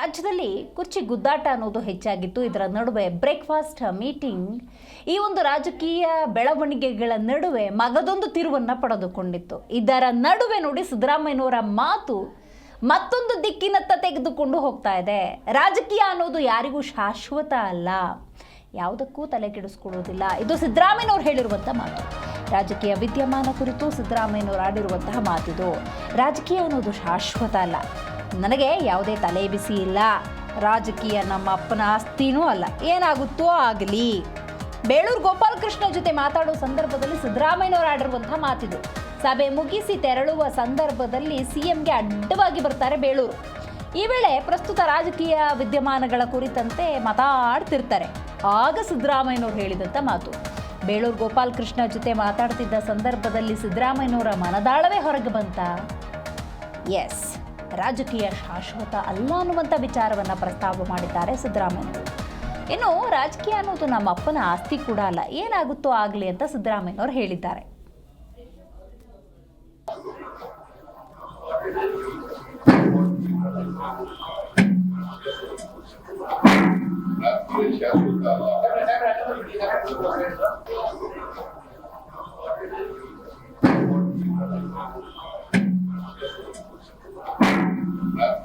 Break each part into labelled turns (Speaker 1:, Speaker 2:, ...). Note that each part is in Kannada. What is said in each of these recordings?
Speaker 1: ರಾಜ್ಯದಲ್ಲಿ ಕುರ್ಚಿ ಗುದ್ದಾಟ ಅನ್ನೋದು ಹೆಚ್ಚಾಗಿತ್ತು. ಇದರ ನಡುವೆ ಬ್ರೇಕ್ಫಾಸ್ಟ್, ಮೀಟಿಂಗ್, ಈ ಒಂದು ರಾಜಕೀಯ ಬೆಳವಣಿಗೆಗಳ ನಡುವೆ ಮಗದೊಂದು ತಿರುವನ್ನು ಪಡೆದುಕೊಂಡಿತ್ತು. ಇದರ ನಡುವೆ ನೋಡಿ ಸಿದ್ದರಾಮಯ್ಯನವರ ಮಾತು ಮತ್ತೊಂದು ದಿಕ್ಕಿನತ್ತ ತೆಗೆದುಕೊಂಡು ಹೋಗ್ತಾ ಇದೆ. ರಾಜಕೀಯ ಅನ್ನೋದು ಯಾರಿಗೂ ಶಾಶ್ವತ ಅಲ್ಲ. ಯಾವುದಕ್ಕೂ ತಲೆ ಕೆಡಿಸ್ಕೊಳ್ಳೋದಿಲ್ಲ. ಇದು ಸಿದ್ದರಾಮಯ್ಯನವ್ರು ಹೇಳಿರುವಂಥ ಮಾತು. ರಾಜಕೀಯ ವಿದ್ಯಮಾನ ಕುರಿತು ಸಿದ್ದರಾಮಯ್ಯನವರು ಆಡಿರುವಂತಹ ಮಾತಿದು. ರಾಜಕೀಯ ಅನ್ನೋದು ಶಾಶ್ವತ ಅಲ್ಲ. ನನಗೆ ಯಾವುದೇ ತಲೆ ಬಿಸಿ ಇಲ್ಲ. ರಾಜಕೀಯ ನಮ್ಮ ಅಪ್ಪನ ಆಸ್ತಿನೂ ಅಲ್ಲ. ಏನಾಗುತ್ತೋ ಆಗಲಿ. ಬೇಳೂರು ಗೋಪಾಲಕೃಷ್ಣ ಜೊತೆ ಮಾತಾಡೋ ಸಂದರ್ಭದಲ್ಲಿ ಸಿದ್ದರಾಮಯ್ಯನವರು ಆಡಿರುವಂತಹ ಮಾತಿದು. ಸಭೆ ಮುಗಿಸಿ ತೆರಳುವ ಸಂದರ್ಭದಲ್ಲಿ ಸಿಎಂಗೆ ಅಡ್ಡವಾಗಿ ಬರ್ತಾರೆ ಬೇಳೂರು. ಈ ವೇಳೆ ಪ್ರಸ್ತುತ ರಾಜಕೀಯ ವಿದ್ಯಮಾನಗಳ ಕುರಿತಂತೆ ಮಾತಾಡ್ತಿರ್ತಾರೆ. ಆಗ ಸಿದ್ದರಾಮಯ್ಯನವರು ಹೇಳಿದಂಥ ಮಾತು. ಬೇಳೂರು ಗೋಪಾಲಕೃಷ್ಣ ಜೊತೆ ಮಾತಾಡ್ತಿದ್ದ ಸಂದರ್ಭದಲ್ಲಿ ಸಿದ್ದರಾಮಯ್ಯನವರ ಮನದಾಳವೇ ಹೊರಗೆ ಬಂತ? ಎಸ್ ರಾಜಕೀಯ ಶಾಶ್ವತ ಅಲ್ಲ ಅನ್ನುವಂಥ ವಿಚಾರವನ್ನು ಪ್ರಸ್ತಾಪ ಮಾಡಿದ್ದಾರೆ ಸಿದ್ದರಾಮಯ್ಯ. ಇನ್ನು ರಾಜಕೀಯ ಅನ್ನೋದು ನಮ್ಮ ಅಪ್ಪನ ಆಸ್ತಿ ಕೂಡ ಅಲ್ಲ. ಏನಾಗುತ್ತೋ ಆಗಲಿ ಅಂತ ಸಿದ್ದರಾಮಯ್ಯನವರು ಹೇಳಿದ್ದಾರೆ.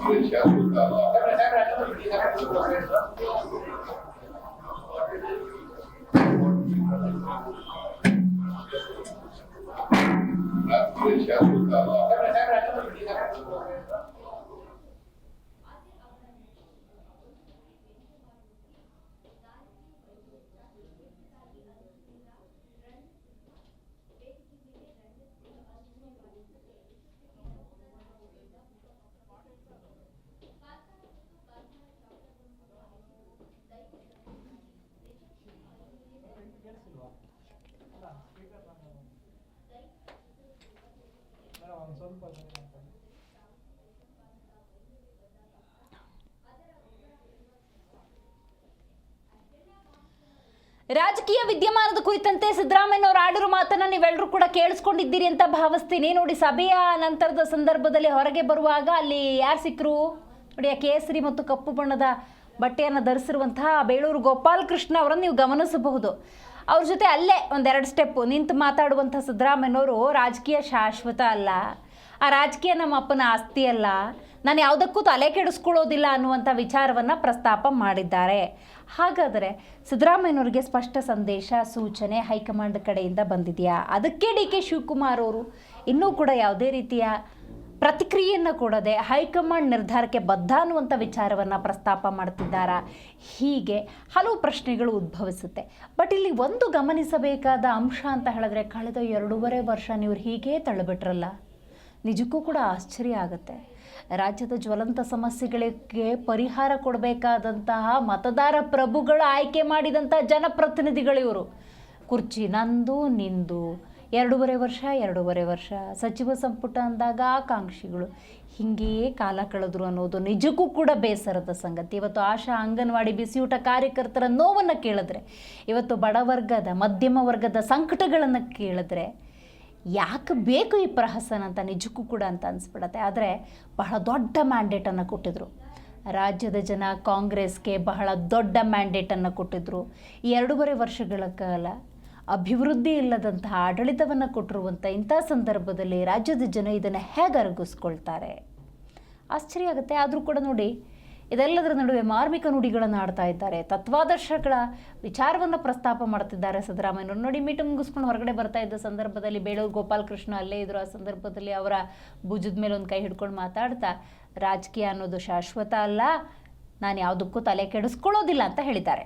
Speaker 2: 最前面的啊来最前面的啊
Speaker 1: ರಾಜಕೀಯ ವಿದ್ಯಮಾನದ ಕುರಿತಂತೆ ಸಿದ್ದರಾಮಯ್ಯನವರು ಆಡಿರೋ ಮಾತನ್ನ ನೀವೆಲ್ಲರೂ ಕೂಡ ಕೇಳಿಸ್ಕೊಂಡಿದ್ದೀರಿ ಅಂತ ಭಾವಿಸ್ತೀನಿ. ನೋಡಿ, ಸಭೆಯ ನಂತರದ ಸಂದರ್ಭದಲ್ಲಿ ಹೊರಗೆ ಬರುವಾಗ ಅಲ್ಲಿ ಯಾರು ಸಿಕ್ಕರು ನೋಡಿ, ಆ ಕೇಸರಿ ಮತ್ತು ಕಪ್ಪು ಬಣ್ಣದ ಬಟ್ಟೆಯನ್ನು ಧರಿಸಿರುವಂತಹ ಬೇಳೂರು ಗೋಪಾಲಕೃಷ್ಣ ಅವರನ್ನು ನೀವು ಗಮನಿಸಬಹುದು. ಅವ್ರ ಜೊತೆ ಅಲ್ಲೇ ಒಂದೆರಡು ಸ್ಟೆಪ್ಪು ನಿಂತು ಮಾತಾಡುವಂಥ ಸಿದ್ದರಾಮಯ್ಯನವರು ರಾಜಕೀಯ ಶಾಶ್ವತ ಅಲ್ಲ. ಆ ರಾಜಕೀಯ ನಮ್ಮ ಅಪ್ಪನ ಆಸ್ತಿಯಲ್ಲ ನಾನು ಯಾವುದಕ್ಕೂ ತಲೆ ಕೆಡಿಸ್ಕೊಳ್ಳೋದಿಲ್ಲ ಅನ್ನುವಂಥ ವಿಚಾರವನ್ನು ಪ್ರಸ್ತಾಪ ಮಾಡಿದ್ದಾರೆ. ಹಾಗಾದರೆ ಸಿದ್ದರಾಮಯ್ಯನವರಿಗೆ ಸ್ಪಷ್ಟ ಸಂದೇಶ, ಸೂಚನೆ ಹೈಕಮಾಂಡ್ ಕಡೆಯಿಂದ ಬಂದಿದೆಯಾ? ಅದಕ್ಕೆ ಡಿ ಕೆ ಶಿವಕುಮಾರ್ ಅವರು ಇನ್ನೂ ಕೂಡ ಯಾವುದೇ ರೀತಿಯ ಪ್ರತಿಕ್ರಿಯೆಯನ್ನು ಕೊಡದೆ ಹೈಕಮಾಂಡ್ ನಿರ್ಧಾರಕ್ಕೆ ಬದ್ಧ ಅನ್ನುವಂಥ ವಿಚಾರವನ್ನು ಪ್ರಸ್ತಾಪ ಮಾಡ್ತಿದ್ದಾರಾ? ಹೀಗೆ ಹಲವು ಪ್ರಶ್ನೆಗಳು ಉದ್ಭವಿಸುತ್ತೆ. ಬಟ್ ಇಲ್ಲಿ ಒಂದು ಗಮನಿಸಬೇಕಾದ ಅಂಶ ಅಂತ ಹೇಳಿದ್ರೆ, ಕಳೆದ ಎರಡೂವರೆ ವರ್ಷ ನೀವು ಹೀಗೇ ತಳ್ಳಿಬಿಟ್ರಲ್ಲ. ನಿಜಕ್ಕೂ ಕೂಡ ಆಶ್ಚರ್ಯ ಆಗುತ್ತೆ. ರಾಜ್ಯದ ಜ್ವಲಂತ ಸಮಸ್ಯೆಗಳಿಗೆ ಪರಿಹಾರ ಕೊಡಬೇಕಾದಂತಹ ಮತದಾರ ಪ್ರಭುಗಳು ಆಯ್ಕೆ ಮಾಡಿದಂಥ ಜನಪ್ರತಿನಿಧಿಗಳಿವರು ಕುರ್ಚಿ ನಂದು, ನಿಂದು. ಎರಡೂವರೆ ವರ್ಷ ಎರಡೂವರೆ ವರ್ಷ. ಸಚಿವ ಸಂಪುಟ ಅಂದಾಗ ಆಕಾಂಕ್ಷಿಗಳು. ಹಿಂಗೆಯೇ ಕಾಲ ಕಳೆದ್ರು ಅನ್ನೋದು ನಿಜಕ್ಕೂ ಕೂಡ ಬೇಸರದ ಸಂಗತಿ. ಇವತ್ತು ಆಶಾ ಅಂಗನವಾಡಿ ಬಿಸಿಯೂಟ ಕಾರ್ಯಕರ್ತರ ನೋವನ್ನು ಕೇಳಿದ್ರೆ, ಇವತ್ತು ಬಡವರ್ಗದ ಮಧ್ಯಮ ವರ್ಗದ ಸಂಕಟಗಳನ್ನು ಕೇಳಿದ್ರೆ ಯಾಕೆ ಬೇಕು ಈ ಪ್ರಹಸನ ಅಂತ ನಿಜಕ್ಕೂ ಕೂಡ ಅಂತ ಅನಿಸ್ಬಿಡತ್ತೆ. ಆದರೆ ಬಹಳ ದೊಡ್ಡ ಮ್ಯಾಂಡೇಟನ್ನು ಕೊಟ್ಟಿದ್ರು. ರಾಜ್ಯದ ಜನ ಕಾಂಗ್ರೆಸ್ಗೆ ಬಹಳ ದೊಡ್ಡ ಮ್ಯಾಂಡೇಟನ್ನು ಕೊಟ್ಟಿದ್ರು. ಈ ಎರಡೂವರೆ ವರ್ಷಗಳ ಕಾಲ ಅಭಿವೃದ್ಧಿ ಇಲ್ಲದಂತಹ ಆಡಳಿತವನ್ನು ಕೊಟ್ಟಿರುವಂಥ ಇಂಥ ಸಂದರ್ಭದಲ್ಲಿ ರಾಜ್ಯದ ಜನ ಇದನ್ನು ಹೇಗೆ ಅರಗಿಸ್ಕೊಳ್ತಾರೆ? ಆಶ್ಚರ್ಯ ಆಗುತ್ತೆ. ಆದರೂ ಕೂಡ ನೋಡಿ ಇದೆಲ್ಲದರ ನಡುವೆ ಮಾರ್ಮಿಕ ನುಡಿಗಳನ್ನು ಆಡ್ತಾ ಇದ್ದಾರೆ. ತತ್ವಾದರ್ಶಗಳ ವಿಚಾರವನ್ನು ಪ್ರಸ್ತಾಪ ಮಾಡ್ತಿದ್ದಾರೆ ಸಿದ್ದರಾಮಯ್ಯನವರು ನೋಡಿ ಮೀಟಿಂಗ್ ಮುಗಿಸ್ಕೊಂಡು ಹೊರಗಡೆ ಬರ್ತಾ ಇದ್ದ ಸಂದರ್ಭದಲ್ಲಿ ಬೇಳೂರು ಗೋಪಾಲಕೃಷ್ಣ ಅಲ್ಲೇ ಇದ್ರು. ಆ ಸಂದರ್ಭದಲ್ಲಿ ಅವರ ಭುಜದ ಮೇಲೆ ಒಂದು ಕೈ ಹಿಡ್ಕೊಂಡು ಮಾತಾಡ್ತಾ ರಾಜಕೀಯ ಅನ್ನೋದು ಶಾಶ್ವತ ಅಲ್ಲ ನಾನು ಯಾವುದಕ್ಕೂ ತಲೆ ಕೆಡಿಸ್ಕೊಳ್ಳೋದಿಲ್ಲ ಅಂತ ಹೇಳಿದ್ದಾರೆ.